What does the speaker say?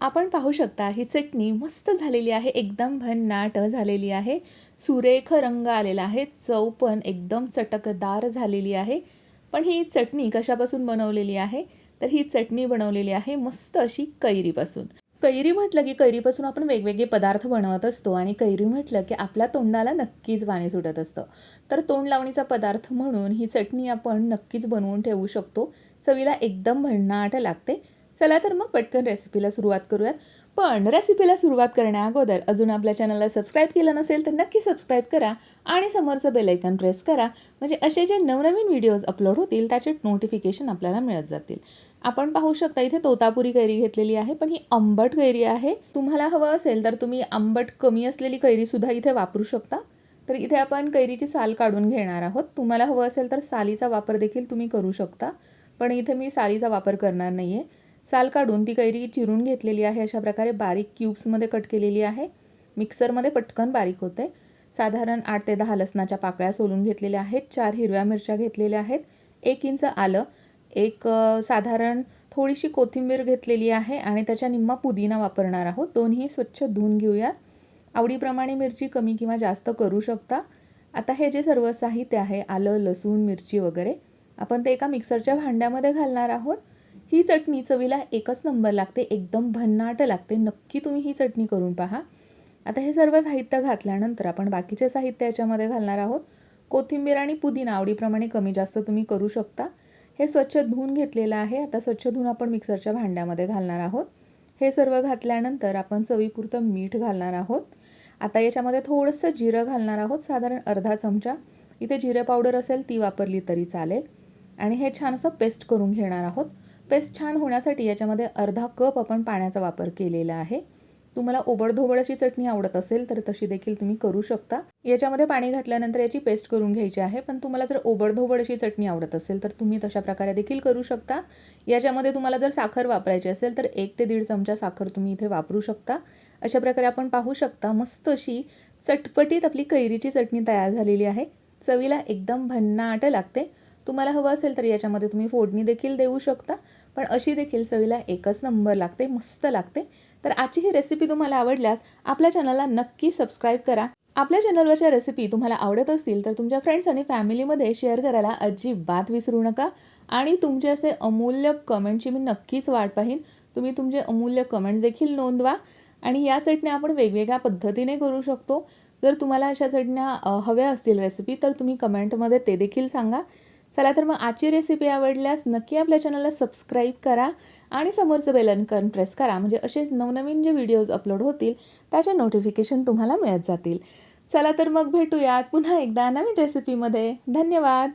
आपण पाहू शकता ही चटणी मस्त झालेली आहे एकदम भन्नाट झालेली आहे. सुरेख रंग आलेला आहे चव पण एकदम चटकदार झालेली आहे. पण ही चटणी कशापासून बनवलेली आहे? तर ही चटणी बनवलेली आहे मस्त अशी कैरीपासून. कैरी म्हटलं की कैरीपासून आपण वेगवेगळे पदार्थ बनवत असतो आणि कैरी म्हटलं की आपल्या तोंडाला नक्कीच पाणी सुटत असतं. तर तोंड लावणीचा पदार्थ म्हणून ही चटणी आपण नक्कीच बनवून ठेवू शकतो. चवीला एकदम भन्नाट लागते. चला तर मग पटकन रेसिपीला सुरुवात करूयात. पण रेसिपीला सुरुवात करण्याअगोदर अजून आपल्या चॅनलला सबस्क्राईब केलं नसेल तर नक्की सबस्क्राईब करा आणि समोरचं बेलायकन प्रेस करा. म्हणजे असे जे नवनवीन व्हिडिओज अपलोड होतील त्याचे नोटिफिकेशन आपल्याला मिळत जातील. आपण पाहू शकता इथे तोतापुरी कैरी घेतलेली आहे पण ही आंबट कैरी आहे. तुम्हाला हवं असेल तर तुम्ही आंबट कमी असलेली कैरीसुद्धा इथे वापरू शकता. तर इथे आपण कैरीची साल काढून घेणार आहोत. तुम्हाला हवं असेल तर सालीचा वापर देखील तुम्ही करू शकता. पण इथे मी सालीचा वापर करणार नाही आहे साल काढून ती कैरी चिरून घेतलेली आहे. अशा प्रकारे बारीक क्यूब्समध्ये कट केलेली आहे. मिक्सरमध्ये पटकन बारीक होते. साधारण आठ ते दहा लसणाच्या पाकळ्या सोलून घेतलेल्या आहेत. चार हिरव्या मिरच्या घेतलेल्या आहेत. एक इंच आलं. एक साधारण थोडीशी कोथिंबीर घेतलेली आहे आणि त्याच्या निम्मा पुदिना वापरणार आहोत. दोन्ही स्वच्छ धुवून घेऊया. आवडीप्रमाणे मिरची कमी किंवा जास्त करू शकता. आता हे जे सर्व साहित्य आहे आलं लसूण मिरची वगैरे आपण ते एका मिक्सरच्या भांड्यामध्ये घालणार आहोत. ही चटणी चवीला एकच नंबर लागते एकदम भन्नाट लागते. नक्की तुम्ही ही चटणी करून पहा. आता हे सर्व साहित्य घातल्यानंतर आपण बाकीचे साहित्य याच्यामध्ये घालणार आहोत. कोथिंबीर आणि पुदिना आवडीप्रमाणे कमी जास्त तुम्ही करू शकता. हे स्वच्छ धुवून घेतलेलं आहे. आता स्वच्छ धुवून आपण मिक्सरच्या भांड्यामध्ये घालणार आहोत. हे सर्व घातल्यानंतर आपण चवीपुरतं मीठ घालणार आहोत. आता याच्यामध्ये थोडंसं जिरं घालणार आहोत. साधारण अर्धा चमचा. इथे जिरे पावडर असेल ती वापरली तरी चालेल. आणि हे छानसं पेस्ट करून घेणार आहोत. पेस्ट छान होण्यासाठी याच्यामध्ये अर्धा कप आपण पाण्याचा वापर केलेला आहे. तुम्हाला ओबडधोबड अशी चटणी आवडत असेल तर तशी देखील तुम्ही करू शकता. याच्यामध्ये पाणी घातल्यानंतर याची पेस्ट करून घ्यायची आहे. पण तुम्हाला जर ओबडधोबड अशी चटणी आवडत असेल तर तुम्ही तशा प्रकारे देखील करू शकता. याच्यामध्ये तुम्हाला जर साखर वापरायची असेल तर एक ते दीड चमचा साखर तुम्ही इथे वापरू शकता. अशा प्रकारे आपण पाहू शकता मस्त अशी चटपटीत आपली कैरीची चटणी तयार झालेली आहे. चवीला एकदम भन्नाट लागते. तुम्हाला हवं असेल तर याच्यामध्ये तुम्ही फोडणी देखील देऊ शकता. पण अशी देखील चवीला एकच नंबर लागते मस्त लागते. तर आजची ही रेसिपी तुम्हाला आवडल्यास आपल्या चॅनलला नक्की सबस्क्राईब करा. आपल्या चॅनलवरच्या रेसिपी तुम्हाला आवडत असतील तर तुमच्या फ्रेंड्स आणि फॅमिलीमध्ये शेअर करायला अजिबात विसरू नका. आणि तुमचे असे अमूल्य कमेंटची मी नक्कीच वाट पाहीन. तुम्ही तुमचे अमूल्य कमेंट्स देखील नोंदवा. आणि या चटण्या आपण वेगवेगळ्या पद्धतीने करू शकतो. जर तुम्हाला अशा चटण्या हव्या असतील रेसिपी तर तुम्ही कमेंटमध्ये ते देखील सांगा. चला तर मग आजची रेसिपी आवडल्यास नक्की आपल्या चॅनलला सबस्क्राईब करा आणि समोरचं बेलनकन प्रेस करा. म्हणजे असेच नवनवीन जे व्हिडिओज अपलोड होतील त्याचे नोटिफिकेशन तुम्हाला मिळत जातील. चला तर मग भेटूयात पुन्हा एकदा नवीन रेसिपीमध्ये धन्यवाद!